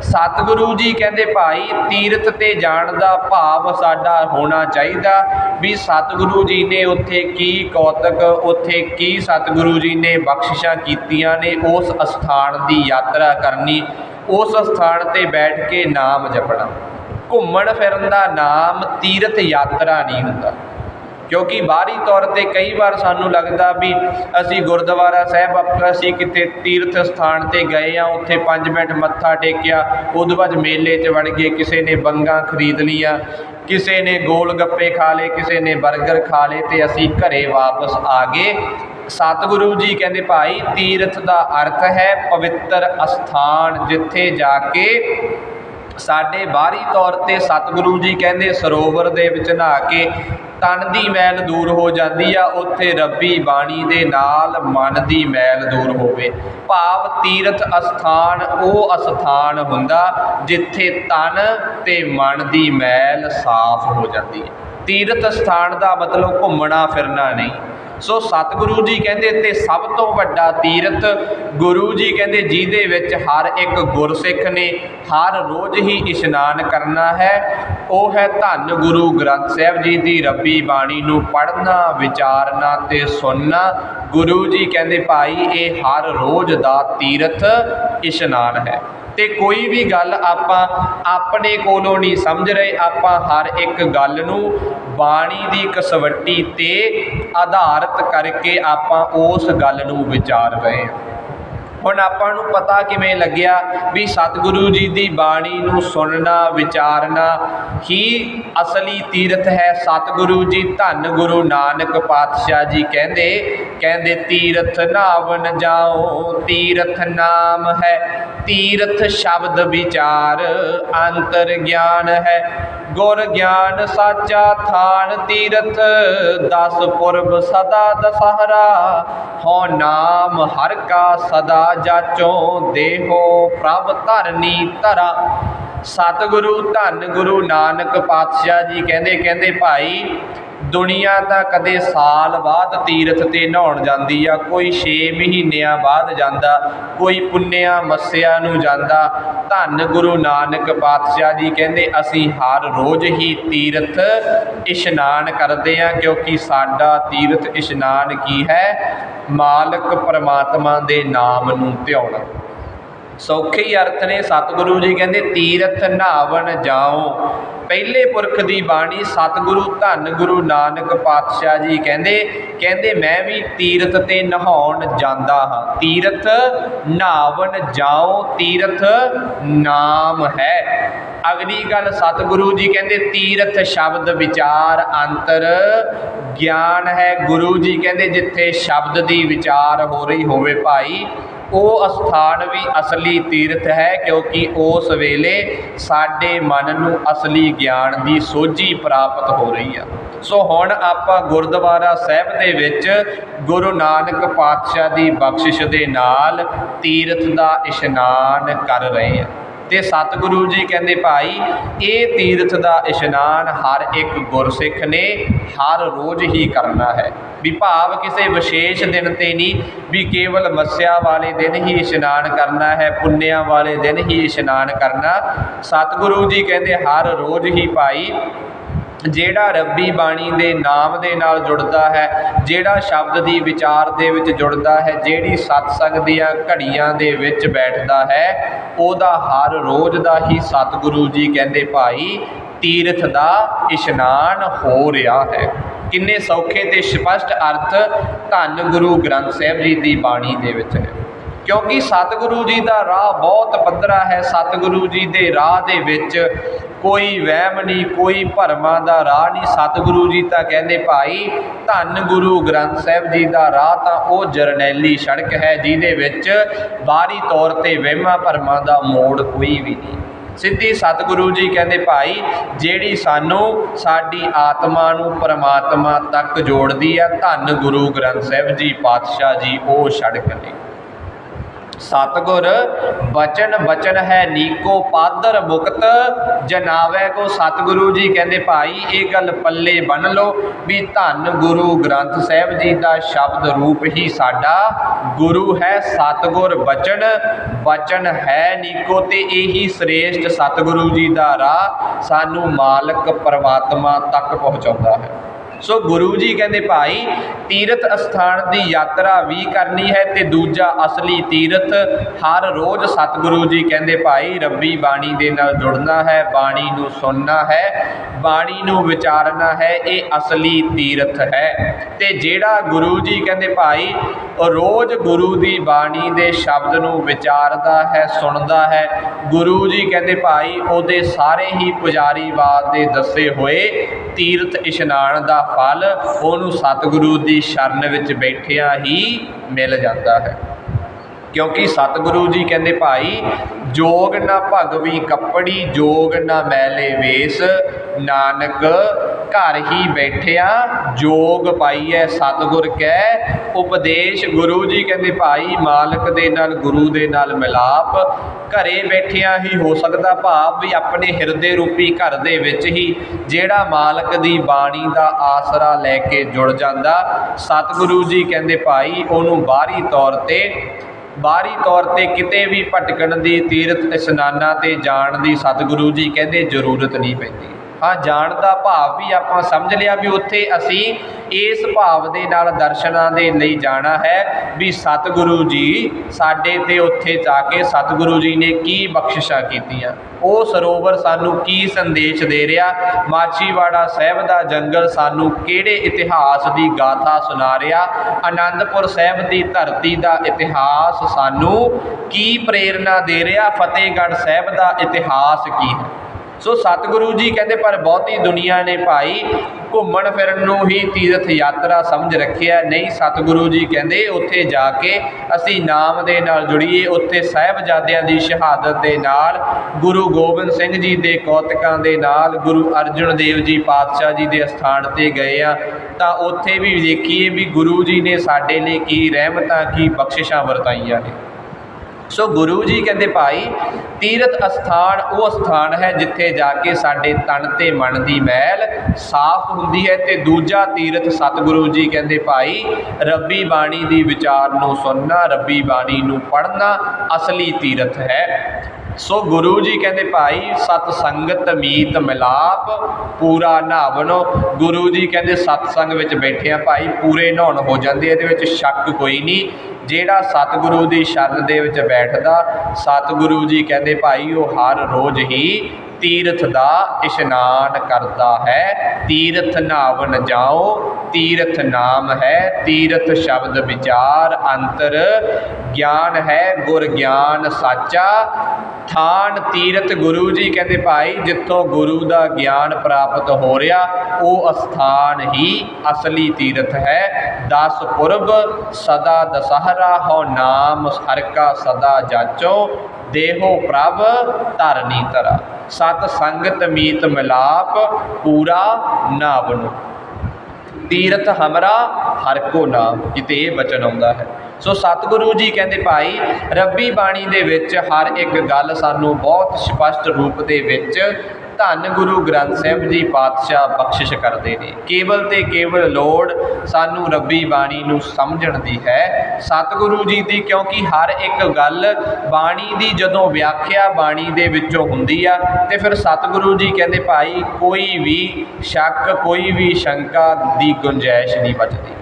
ਸਤਿਗੁਰੂ ਜੀ ਕਹਿੰਦੇ ਭਾਈ, ਤੀਰਥ ਤੇ ਜਾਣ ਦਾ ਭਾਵ ਸਾਡਾ ਹੋਣਾ ਚਾਹੀਦਾ ਵੀ ਸਤਿਗੁਰੂ ਜੀ ਨੇ ਉੱਥੇ ਕੀ ਕੌਤਕ, ਉੱਥੇ ਕੀ ਸਤਿਗੁਰੂ ਜੀ ਨੇ ਬਖਸ਼ਿਸ਼ਾਂ ਕੀਤੀਆਂ ਨੇ, ਉਸ ਅਸਥਾਨ ਦੀ ਯਾਤਰਾ ਕਰਨੀ, ਉਸ ਸਥਾਨ ਤੇ ਬੈਠ ਕੇ ਨਾਮ ਜਪਣਾ। ਘੁੰਮਣ ਫਿਰਨ ਦਾ ਨਾਮ ਤੀਰਥ ਯਾਤਰਾ ਨਹੀਂ ਹੁੰਦਾ। ਕਿਉਂਕਿ ਬਾਹਰੀ ਤੌਰ ਤੇ ਕਈ ਵਾਰ ਸਾਨੂੰ ਲੱਗਦਾ ਵੀ ਅਸੀਂ ਗੁਰਦੁਆਰਾ ਸਾਹਿਬ ਆਪਾਂ ਅਸੀਂ ਕਿਤੇ ਤੀਰਥ ਸਥਾਨ ਤੇ ਗਏ ਆ ਉੱਥੇ 5 ਮਿੰਟ ਮੱਥਾ ਟੇਕਿਆ ਉਦੋਂ ਬਾਅਦ ਮੇਲੇ 'ਚ ਵੜ ਗਏ, ਕਿਸੇ ਨੇ ਬੰਗਾ ਖਰੀਦ ਲੀਆਂ ਕਿਸੇ ਨੇ ਗੋਲ ਗੱਪੇ ਖਾ ਲਏ, ਕਿਸੇ ਨੇ 버ਗਰ ਖਾ ਲਏ ਤੇ ਅਸੀਂ ਘਰੇ ਵਾਪਸ ਆ ਗਏ। ਸਤਿਗੁਰੂ ਜੀ ਕਹਿੰਦੇ, ਭਾਈ, ਤੀਰਥ ਦਾ ਅਰਥ ਹੈ ਪਵਿੱਤਰ ਅਸਥਾਨ ਜਿੱਥੇ ਜਾ ਕੇ ਸਾਡੇ ਬਾਹਰੀ ਤੌਰ ਤੇ ਸਤਿਗੁਰੂ ਜੀ ਕਹਿੰਦੇ ਸਰੋਵਰ ਦੇ ਵਿੱਚ ਨਹਾ ਕੇ ਤਨ ਦੀ ਮੈਲ ਦੂਰ ਹੋ ਜਾਂਦੀ ਆ, ਉੱਥੇ ਰੱਬੀ ਬਾਣੀ ਦੇ ਨਾਲ ਮਨ ਦੀ ਮੈਲ ਦੂਰ ਹੋਵੇ। ਭਾਵ ਤੀਰਥ ਅਸਥਾਨ ਉਹ ਅਸਥਾਨ ਹੁੰਦਾ ਜਿੱਥੇ ਤਨ ਤੇ ਮਨ ਦੀ ਮੈਲ ਸਾਫ਼ ਹੋ ਜਾਂਦੀ ਹੈ। ਤੀਰਥ ਸਥਾਨ ਦਾ ਮਤਲਬ ਘੁੰਮਣਾ ਫਿਰਨਾ ਨਹੀਂ। ਸੋ ਸਤਿਗੁਰੂ ਜੀ ਕਹਿੰਦੇ ਤੇ ਸਭ ਤੋਂ ਵੱਡਾ ਤੀਰਥ ਗੁਰੂ ਜੀ ਕਹਿੰਦੇ ਜਿਹਦੇ ਵਿੱਚ ਹਰ ਇੱਕ ਗੁਰਸਿੱਖ ਨੇ ਹਰ ਰੋਜ਼ ਹੀ ਇਸ਼ਨਾਨ ਕਰਨਾ ਹੈ। ਉਹ ਹੈ ਧੰਨ ਗੁਰੂ ਗ੍ਰੰਥ ਸਾਹਿਬ ਜੀ ਦੀ ਰੱਬੀ ਬਾਣੀ ਨੂੰ ਪੜ੍ਹਨਾ, ਵਿਚਾਰਨਾ ਤੇ ਸੁਣਨਾ। ਗੁਰੂ ਜੀ ਕਹਿੰਦੇ ਭਾਈ, ਇਹ ਹਰ ਰੋਜ਼ ਦਾ ਤੀਰਥ ਇਸ਼ਨਾਨ ਹੈ। ਤੇ ਕੋਈ ਵੀ ਗੱਲ ਆਪਾਂ ਆਪਣੇ ਕੋਲੋਂ ਨਹੀਂ ਸਮਝ ਰਹੇ, ਆਪਾਂ ਹਰ ਇੱਕ ਗੱਲ ਨੂੰ ਬਾਣੀ ਦੀ ਕਸਵੱਟੀ ਤੇ ਆਧਾਰਿਤ ਕਰਕੇ ਆਪਾਂ ਉਸ ਗੱਲ ਨੂੰ ਵਿਚਾਰ ਰਹੇ ਹਾਂ। ਹੁਣ ਆਪਾਂ ਨੂੰ ਪਤਾ ਕਿਵੇਂ ਲੱਗਿਆ ਵੀ ਸਤਿਗੁਰੂ ਜੀ ਦੀ ਬਾਣੀ ਨੂੰ ਸੁਣਨਾ, ਵਿਚਾਰਨਾ ਹੀ ਅਸਲੀ ਤੀਰਥ ਹੈ। ਸਤਿਗੁਰੂ ਜੀ ਧੰਨ ਗੁਰੂ ਨਾਨਕ ਪਾਤਸ਼ਾਹ ਜੀ ਕਹਿੰਦੇ ਕਹਿੰਦੇ ਤੀਰਥ ਨਾਵਨ ਜਾਓ, ਤੀਰਥ ਨਾਮ ਹੈ, ਤੀਰਥ ਸ਼ਬਦ ਵਿਚਾਰ ਅੰਤਰ ਗਿਆਨ ਹੈ। ਗੁਰ ਗਿਆਨ ਸਾਚਾ ਥਾਨ ਤੀਰਥ, ਦਸ ਪੁਰਬ ਸਦਾ ਦਸਹਰਾ ਹੋ ਨਾਮ ਹਰ ਕਾ ਸਦਾ ਜਾਚੋ ਦੇਹੋ ਪ੍ਰਭ ਧਰਨੀ ਧਰਾ। ਸਤਿਗੁਰੂ ਧੰਨ ਗੁਰੂ ਨਾਨਕ ਪਾਤਸ਼ਾਹ ਜੀ ਕਹਿੰਦੇ ਕਹਿੰਦੇ ਭਾਈ ਦੁਨੀਆ ਤਾਂ ਕਦੇ ਸਾਲ ਬਾਅਦ ਤੀਰਥ ਤੇ ਨਹਾਉਣ ਜਾਂਦੀ ਆ, ਕੋਈ 6 ਮਹੀਨਿਆਂ ਬਾਅਦ ਜਾਂਦਾ, ਕੋਈ ਪੁੰਨਿਆ ਮੱਸਿਆ ਨੂੰ ਜਾਂਦਾ। ਧੰਨ ਗੁਰੂ ਨਾਨਕ ਪਾਤਸ਼ਾਹ ਜੀ ਕਹਿੰਦੇ, ਅਸੀਂ ਹਰ ਰੋਜ਼ ਹੀ ਤੀਰਥ ਇਸ਼ਨਾਨ ਕਰਦੇ ਆ, ਕਿਉਂਕਿ ਸਾਡਾ ਤੀਰਥ ਇਸ਼ਨਾਨ ਕੀ ਹੈ? ਮਾਲਕ ਪਰਮਾਤਮਾ ਦੇ ਨਾਮ ਨੂੰ ਧਿਆਉਣਾ। ਸੌਖੇ ਹੀ ਅਰਥ ਨੇ। ਸਤਿਗੁਰੂ ਜੀ ਕਹਿੰਦੇ, ਤੀਰਥ ਨਹਾਵਣ ਜਾਓ। ਪਹਿਲੇ ਪੁਰਖ ਦੀ ਬਾਣੀ, ਸਤਿਗੁਰੂ ਧੰਨ ਗੁਰੂ ਨਾਨਕ ਪਾਤਸ਼ਾਹ ਜੀ ਕਹਿੰਦੇ ਕਹਿੰਦੇ ਮੈਂ ਵੀ ਤੀਰਥ ਤੇ ਨਹਾਉਣ ਜਾਂਦਾ ਹਾਂ। ਤੀਰਥ ਨਹਾਵਣ ਜਾਓ, ਤੀਰਥ ਨਾਮ ਹੈ। ਅਗਲੀ ਗੱਲ, ਸਤਿਗੁਰੂ ਜੀ ਕਹਿੰਦੇ, ਤੀਰਥ ਸ਼ਬਦ ਵਿਚਾਰ ਅੰਤਰ ਗਿਆਨ ਹੈ। ਗੁਰੂ ਜੀ ਕਹਿੰਦੇ, ਜਿੱਥੇ ਸ਼ਬਦ ਦੀ ਵਿਚਾਰ ਹੋ ਰਹੀ ਹੋਵੇ ਭਾਈ ਉਹ ਅਸਥਾਨ ਵੀ ਅਸਲੀ ਤੀਰਥ ਹੈ ਕਿਉਂਕਿ ਉਸ ਵੇਲੇ ਸਾਡੇ ਮਨ ਨੂੰ ਅਸਲੀ ਗਿਆਨ ਦੀ ਸੋਝੀ ਪ੍ਰਾਪਤ ਹੋ ਰਹੀ ਆ। ਸੋ ਹੁਣ ਆਪਾਂ ਗੁਰਦੁਆਰਾ ਸਾਹਿਬ ਦੇ ਵਿੱਚ ਗੁਰੂ ਨਾਨਕ ਪਾਤਸ਼ਾਹ ਦੀ ਬਖਸ਼ਿਸ਼ ਦੇ ਨਾਲ ਤੀਰਥ ਦਾ ਇਸ਼ਨਾਨ ਕਰ ਰਹੇ ਹਾਂ ਤੇ ਸਤਿਗੁਰੂ ਜੀ ਕਹਿੰਦੇ, ਭਾਈ, ਇਹ ਤੀਰਥ ਦਾ ਇਸ਼ਨਾਨ ਹਰ ਇੱਕ ਗੁਰਸਿੱਖ ਨੇ ਹਰ ਰੋਜ਼ ਹੀ ਕਰਨਾ ਹੈ। ਵੀ ਭਾਵ ਕਿਸੇ ਵਿਸ਼ੇਸ਼ ਦਿਨ ਤੇ ਨਹੀਂ, ਵੀ ਕੇਵਲ ਮੱਸਿਆ ਵਾਲੇ ਦਿਨ ਹੀ ਇਸ਼ਨਾਨ ਕਰਨਾ ਹੈ, ਪੁੰਨਿਆਂ ਵਾਲੇ ਦਿਨ ਹੀ ਇਸ਼ਨਾਨ ਕਰਨਾ। ਸਤਿਗੁਰੂ ਜੀ ਕਹਿੰਦੇ, ਹਰ ਰੋਜ਼ ਹੀ ਭਾਈ ਜਿਹੜਾ ਰੱਬੀ ਬਾਣੀ ਦੇ ਨਾਮ ਦੇ ਨਾਲ ਜੁੜਦਾ ਹੈ, ਜਿਹੜਾ ਸ਼ਬਦ ਦੀ ਵਿਚਾਰ ਦੇ ਵਿੱਚ ਜੁੜਦਾ ਹੈ, ਜਿਹੜੀ ਸਤਸੰਗ ਦੀਆਂ ਘੜੀਆਂ ਦੇ ਵਿੱਚ ਬੈਠਦਾ ਹੈ, ਉਹਦਾ ਹਰ ਰੋਜ਼ ਦਾ ਹੀ ਸਤਿਗੁਰੂ ਜੀ ਕਹਿੰਦੇ ਭਾਈ, ਤੀਰਥ ਦਾ ਇਸ਼ਨਾਨ ਹੋ ਰਿਹਾ ਹੈ। ਕਿੰਨੇ ਸੌਖੇ ਤੇ ਸਪਸ਼ਟ ਅਰਥ ਧੰਨ ਗੁਰੂ ਗ੍ਰੰਥ ਸਾਹਿਬ ਜੀ ਦੀ ਬਾਣੀ ਦੇ ਵਿੱਚ ਹੈ ਕਿਉਂਕਿ ਸਤਿਗੁਰੂ ਜੀ ਦਾ ਰਾਹ ਬਹੁਤ ਪੱਧਰਾ ਹੈ, ਸਤਿਗੁਰੂ ਜੀ ਦੇ ਰਾਹ ਦੇ ਵਿੱਚ ਕੋਈ ਵਹਿਮ ਨਹੀਂ, ਕੋਈ ਭਰਮਾਂ ਦਾ ਰਾਹ ਨਹੀਂ। ਸਤਿਗੁਰੂ ਜੀ ਤਾਂ ਕਹਿੰਦੇ, ਭਾਈ, ਧੰਨ ਗੁਰੂ ਗ੍ਰੰਥ ਸਾਹਿਬ ਜੀ ਦਾ ਰਾਹ ਤਾਂ ਉਹ ਜਰਨੈਲੀ ਸੜਕ ਹੈ, ਜਿਹਦੇ ਵਿੱਚ ਬਾਹਰੀ ਤੌਰ ਤੇ ਵਹਿਮਾਂ ਭਰਮਾਂ ਦਾ ਮੋੜ ਕੋਈ ਵੀ ਨਹੀਂ। ਸਿੱਧੀ ਸਤਿਗੁਰੂ ਜੀ ਕਹਿੰਦੇ, ਭਾਈ, ਜਿਹੜੀ ਸਾਨੂੰ ਸਾਡੀ ਆਤਮਾ ਨੂੰ ਪਰਮਾਤਮਾ ਤੱਕ ਜੋੜਦੀ ਆ, ਧੰਨ ਗੁਰੂ ਗ੍ਰੰਥ ਸਾਹਿਬ ਜੀ ਪਾਤਸ਼ਾਹ ਜੀ, ਉਹ ਸੜਕ ਨੇ। ਸਤਗੁਰ, ਬਚਨ ਬਚਨ ਹੈ ਨੀਕੋ ਪਾਦਰ ਮੁਕਤ, ਜਨਾਵੇ ਕੋ ਸਤਿਗੁਰੂ ਜੀ ਕਹਿੰਦੇ ਭਾਈ, ਇਹ ਗੱਲ ਪੱਲੇ ਬੰਨ ਲਓ ਵੀ ਧੰਨ ਗੁਰੂ ਗ੍ਰੰਥ ਸਾਹਿਬ ਜੀ ਦਾ ਸ਼ਬਦ ਰੂਪ ਹੀ ਸਾਡਾ ਗੁਰੂ ਹੈ ਸਤਗੁਰ ਬਚਨ ਬਚਨ ਹੈ ਨੀਕੋ ਤੇ ਇਹੀ ਸ੍ਰੇਸ਼ਟ ਸਤਿਗੁਰੂ ਜੀ ਦਾ ਰਾਹ ਸਾਨੂੰ ਮਾਲਕ ਪਰਮਾਤਮਾ ਤੱਕ ਪਹੁੰਚਾਉਂਦਾ ਹੈ। ਸੋ ਗੁਰੂ ਜੀ ਕਹਿੰਦੇ ਭਾਈ, ਤੀਰਥ ਅਸਥਾਨ ਦੀ ਯਾਤਰਾ ਵੀ ਕਰਨੀ ਹੈ ਤੇ ਦੂਜਾ ਅਸਲੀ ਤੀਰਥ ਹਰ ਰੋਜ਼ ਸਤਿਗੁਰੂ ਜੀ ਕਹਿੰਦੇ ਭਾਈ, ਰੱਬੀ ਬਾਣੀ ਦੇ ਨਾਲ ਜੁੜਨਾ ਹੈ, ਬਾਣੀ ਨੂੰ ਸੁਣਨਾ ਹੈ, ਬਾਣੀ ਨੂੰ ਵਿਚਾਰਨਾ ਹੈ, ਇਹ ਅਸਲੀ ਤੀਰਥ ਹੈ। ਤੇ ਜਿਹੜਾ ਗੁਰੂ ਜੀ ਕਹਿੰਦੇ ਭਾਈ ਰੋਜ਼ ਗੁਰੂ ਦੀ ਬਾਣੀ ਦੇ ਸ਼ਬਦ ਨੂੰ ਵਿਚਾਰਦਾ ਹੈ, ਸੁਣਦਾ ਹੈ। ਗੁਰੂ ਜੀ ਕਹਿੰਦੇ ਭਾਈ, ਉਹਦੇ ਸਾਰੇ ਹੀ ਪੁਜਾਰੀਵਾਦ ਦੇ ਦੱਸੇ ਹੋਏ ਤੀਰਥ ਇਸ਼ਨਾਨ ਦਾ ਫਲ, ਉਹਨੂੰ ਸਤਿਗੁਰੂ ਦੀ ਸ਼ਰਨ ਵਿੱਚ ਬੈਠਿਆਂ ਹੀ ਮਿਲ ਜਾਂਦਾ ਹੈ। ਕਿਉਂਕਿ ਸਤਿਗੁਰੂ ਜੀ ਕਹਿੰਦੇ, ਭਾਈ, ਜੋਗ ਨਾ ਭਗਵੀ ਕੱਪੜੀ, ਜੋਗ ਨਾ ਮੈਲੇ ਵੇਸ, ਨਾਨਕ ਘਰ ਹੀ ਬੈਠਿਆ, ਜੋਗ ਪਾਈਐ ਸਤਿਗੁਰ ਕੈ। ਉਪਦੇਸ਼ ਗੁਰੂ ਜੀ ਕਹਿੰਦੇ, ਭਾਈ ਮਾਲਕ ਦੇ ਨਾਲ, ਗੁਰੂ ਦੇ ਨਾਲ ਮਿਲਾਪ। ਘਰੇ ਬੈਠਿਆਂ ਹੀ ਹੋ ਸਕਦਾ ਭਾਵ ਵੀ ਆਪਣੇ ਹਿਰਦੇ ਰੂਪੀ ਘਰ ਦੇ ਵਿੱਚ ਹੀ ਜਿਹੜਾ ਮਾਲਕ ਦੀ ਬਾਣੀ ਦਾ ਆਸਰਾ ਲੈ ਕੇ ਜੁੜ ਜਾਂਦਾ। ਸਤਿਗੁਰੂ ਜੀ ਕਹਿੰਦੇ, ਭਾਈ ਉਹਨੂੰ ਬਾਹਰੀ ਤੌਰ ਤੇ, ਬਾਹਰੀ ਤੌਰ ਤੇ ਕਿਤੇ ਵੀ ਭਟਕਣ ਦੀ, ਤੀਰਥ ਇਸ਼ਨਾਨਾਂ ਤੇ ਜਾਣ ਦੀ ਸਤਿਗੁਰੂ ਜੀ ਕਹਿੰਦੇ ਜ਼ਰੂਰਤ ਨਹੀਂ ਪੈਂਦੀ। ਹਾਂ, ਜਾਣ ਦਾ ਭਾਵ ਵੀ ਆਪਾਂ ਸਮਝ ਲਿਆ ਵੀ ਉੱਥੇ ਅਸੀਂ ਇਸ ਭਾਵ ਦੇ ਨਾਲ ਦਰਸ਼ਨਾਂ ਦੇ ਲਈ ਜਾਣਾ ਹੈ ਵੀ ਸਤਿਗੁਰੂ ਜੀ ਸਾਡੇ ਤੇ ਉੱਥੇ ਜਾ ਕੇ ਸਤਿਗੁਰੂ ਜੀ ਨੇ ਕੀ ਬਖਸ਼ਿਸ਼ਾਂ ਕੀਤੀਆਂ। ਉਹ ਸਰੋਵਰ ਸਾਨੂੰ ਕੀ ਸੰਦੇਸ਼ ਦੇ ਰਿਹਾ? ਮਾਚੀਵਾੜਾ ਸਾਹਿਬ ਦਾ ਜੰਗਲ ਸਾਨੂੰ ਕਿਹੜੇ ਇਤਿਹਾਸ ਦੀ ਗਾਥਾ ਸੁਣਾ ਰਿਹਾ? ਆਨੰਦਪੁਰ ਸਾਹਿਬ ਦੀ ਧਰਤੀ ਦਾ ਇਤਿਹਾਸ ਸਾਨੂੰ ਕੀ ਪ੍ਰੇਰਣਾ ਦੇ ਰਿਹਾ? ਫਤਿਹਗੜ੍ਹ ਸਾਹਿਬ ਦਾ ਇਤਿਹਾਸ ਕੀ ਹੈ? ਸੋ ਸਤਿਗੁਰੂ ਜੀ ਕਹਿੰਦੇ, ਪਰ ਬਹੁਤੀ ਦੁਨੀਆ ਨੇ ਭਾਈ ਘੁੰਮਣ ਫਿਰਨ ਨੂੰ ਹੀ ਤੀਰਥ ਯਾਤਰਾ ਸਮਝ ਰੱਖਿਆ ਨਹੀਂ, ਸਤਿਗੁਰੂ ਜੀ ਕਹਿੰਦੇ, ਉੱਥੇ ਜਾ ਕੇ ਅਸੀਂ ਨਾਮ ਦੇ ਨਾਲ ਜੁੜੀਏ। ਉੱਥੇ ਸਾਹਿਬਜ਼ਾਦਿਆਂ ਦੀ ਸ਼ਹਾਦਤ ਦੇ ਨਾਲ, ਗੁਰੂ ਗੋਬਿੰਦ ਸਿੰਘ ਜੀ ਦੇ ਕੌਤਕਾਂ ਦੇ ਨਾਲ, ਗੁਰੂ ਅਰਜਨ ਦੇਵ ਜੀ ਪਾਤਸ਼ਾਹ ਜੀ ਦੇ ਅਸਥਾਨ ਤੇ ਗਏ ਆ ਤਾਂ ਉੱਥੇ ਵੀ ਦੇਖੀਏ ਵੀ ਗੁਰੂ ਜੀ ਨੇ ਸਾਡੇ ਲਈ ਕੀ ਰਹਿਮਤਾਂ, ਕੀ ਬਖਸ਼ਿਸ਼ਾਂ ਵਰਤਾਈਆਂ ਨੇ। ਸੋ ਗੁਰੂ ਜੀ ਕਹਿੰਦੇ ਭਾਈ, ਤੀਰਥ ਅਸਥਾਨ ਉਹ ਸਥਾਨ ਹੈ ਜਿੱਥੇ ਜਾ ਕੇ ਸਾਡੇ ਤਨ ਤੇ ਮਨ ਦੀ ਮੈਲ ਸਾਫ਼ ਹੁੰਦੀ ਹੈ ਤੇ ਦੂਜਾ ਤੀਰਥ ਸਤਿਗੁਰੂ ਜੀ ਕਹਿੰਦੇ ਭਾਈ, ਰੱਬੀ ਬਾਣੀ ਦੀ ਵਿਚਾਰ ਨੂੰ ਸੁਣਨਾ, ਰੱਬੀ ਬਾਣੀ ਨੂੰ ਪੜ੍ਹਨਾ ਅਸਲੀ ਤੀਰਥ ਹੈ। ਸੋ ਗੁਰੂ ਜੀ ਕਹਿੰਦੇ ਭਾਈ, ਸਤ ਸੰਗਤ ਮੀਤ ਮਿਲਾਪ, ਪੂਰਾ ਨਹਾਵਨੋ ਗੁਰੂ ਜੀ ਕਹਿੰਦੇ ਸਤਸੰਗ ਵਿੱਚ ਬੈਠੇ ਆ ਭਾਈ, ਪੂਰੇ ਨਹਾਉਣ ਹੋ ਜਾਂਦੇ, ਇਹਦੇ ਵਿੱਚ ਸ਼ੱਕ ਕੋਈ ਨਹੀਂ। ਜਿਹੜਾ ਸਤਿਗੁਰੂ ਦੀ ਸ਼ਰਨ ਦੇ ਵਿੱਚ ਬੈਠਦਾ, ਸਤਿਗੁਰੂ ਜੀ ਕਹਿੰਦੇ ਭਾਈ, ਉਹ ਹਰ ਰੋਜ਼ ਹੀ ਤੀਰਥ ਦਾ ਇਸ਼ਨਾਨ ਕਰਦਾ ਹੈ। ਤੀਰਥ ਨਾਵਨ ਜਾਓ, ਤੀਰਥ ਨਾਮ ਹੈ, ਤੀਰਥ ਸ਼ਬਦ ਵਿਚਾਰ, ਅੰਤਰ ਗਿਆਨ ਹੈ, ਗੁਰ ਗਿਆਨ ਸਾਚਾ। ਥਾਨ ਤੀਰਥ ਗੁਰੂ ਜੀ ਕਹਿੰਦੇ, ਭਾਈ, ਜਿੱਥੋਂ ਗੁਰੂ ਦਾ ਗਿਆਨ ਪ੍ਰਾਪਤ ਹੋ ਰਿਹਾ, ਉਹ ਅਸਥਾਨ ਹੀ ਅਸਲੀ ਤੀਰਥ ਹੈ। ਦਸ ਪੁਰਬ ਸਦਾ ਦਸਹਰਾ ਹੋ ਨਾਮ ਹਰ ਕਾ ਸਦਾ ਜਾਚੋ। ਦੇਹੋ ਪ੍ਰਭ ਧਰਨੀ ਤਰਾ ਸਤ ਸੰਗਤ ਮੀਤ ਮਿਲਾਪ ਪੂਰਾ ਨਾਵ ਨੂੰ ਤੀਰਥ ਹਮਰਾ ਹਰ ਕੋ ਨਾਮ ਕਿਤੇ ਇਹ ਬਚਨ ਆਉਂਦਾ ਹੈ। ਸੋ ਸਤਿਗੁਰੂ ਜੀ ਕਹਿੰਦੇ, ਭਾਈ, ਰੱਬੀ ਬਾਣੀ ਦੇ ਵਿੱਚ ਹਰ ਇੱਕ ਗੱਲ ਸਾਨੂੰ ਬਹੁਤ ਸਪਸ਼ਟ ਰੂਪ ਦੇ ਵਿੱਚ ਧੰਨ ਗੁਰੂ ਗ੍ਰੰਥ ਸਾਹਿਬ ਜੀ ਪਾਤਸ਼ਾਹ ਬਖਸ਼ਿਸ਼ ਕਰਦੇ ਨੇ। ਕੇਵਲ ਤੇ ਕੇਵਲ ਲੋੜ ਸਾਨੂੰ ਰੱਬੀ ਬਾਣੀ ਨੂੰ ਸਮਝਣ ਦੀ ਹੈ। ਸਤਿਗੁਰੂ ਜੀ ਦੀ ਕਿਉਂਕਿ ਹਰ ਇੱਕ ਗੱਲ ਬਾਣੀ ਦੀ ਜਦੋਂ ਵਿਆਖਿਆ ਬਾਣੀ ਦੇ ਵਿੱਚੋਂ ਹੁੰਦੀ ਆ, ਤੇ ਫਿਰ ਸਤਿਗੁਰੂ ਜੀ ਕਹਿੰਦੇ, ਭਾਈ, ਕੋਈ ਵੀ ਸ਼ੱਕ, ਕੋਈ ਵੀ ਸ਼ੰਕਾ ਦੀ ਗੁੰਜਾਇਸ਼ ਨਹੀਂ ਬਚਦੀ।